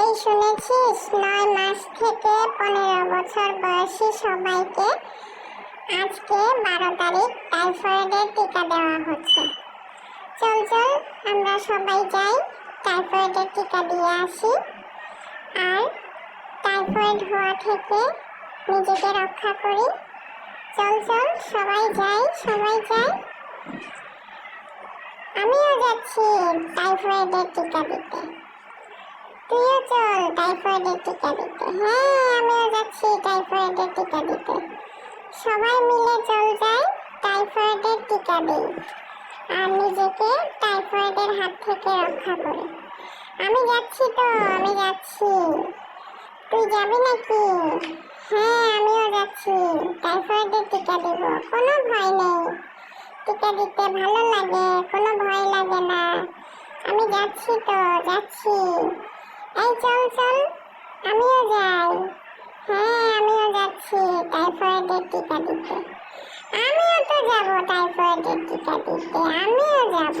এই শুনেছিস, নয় মাস থেকে পনেরো বছর বয়সী সবাইকে আজকে বারো তারিখ টাইফয়েডের টিকা দেওয়া হচ্ছে। চল চল, আমরা সবাই যাই, টাইফয়েডের টিকা দিয়ে আসি। আর টাইফয়েড হওয়া থেকে নিজেকে রক্ষা করি। চল চল, সবাই যাই সবাই যাই। আমিও যাচ্ছি টাইফয়েডের টিকা দিতে। তুইও চল টাইফয়েডের টিকা দিতে হ্যাঁ আমিও যাচ্ছি টাইফয়েডের টিকা দিতে সবাই মিলে চল যাই টাইফয়েডের টিকা দিই আর নিজেকে টাইফয়েডের হাত থেকে রক্ষা করি আমি যাচ্ছি তো আমি যাচ্ছি তুই যাবি নাকি হ্যাঁ আমিও যাচ্ছি টাইফয়েডের টিকা দেব কোনো ভয় নেই টিকা দিতে ভালো লাগে কোনো ভয় লাগে না আমি যাচ্ছি তো যাচ্ছি এই চল চল আমিও যাই। হ্যাঁ আমিও যাচ্ছি, টাইফয়েডের টিকা দিতে। আমিও তো যাব টাইফয়েডের টিকা দিতে, আমিও যাব।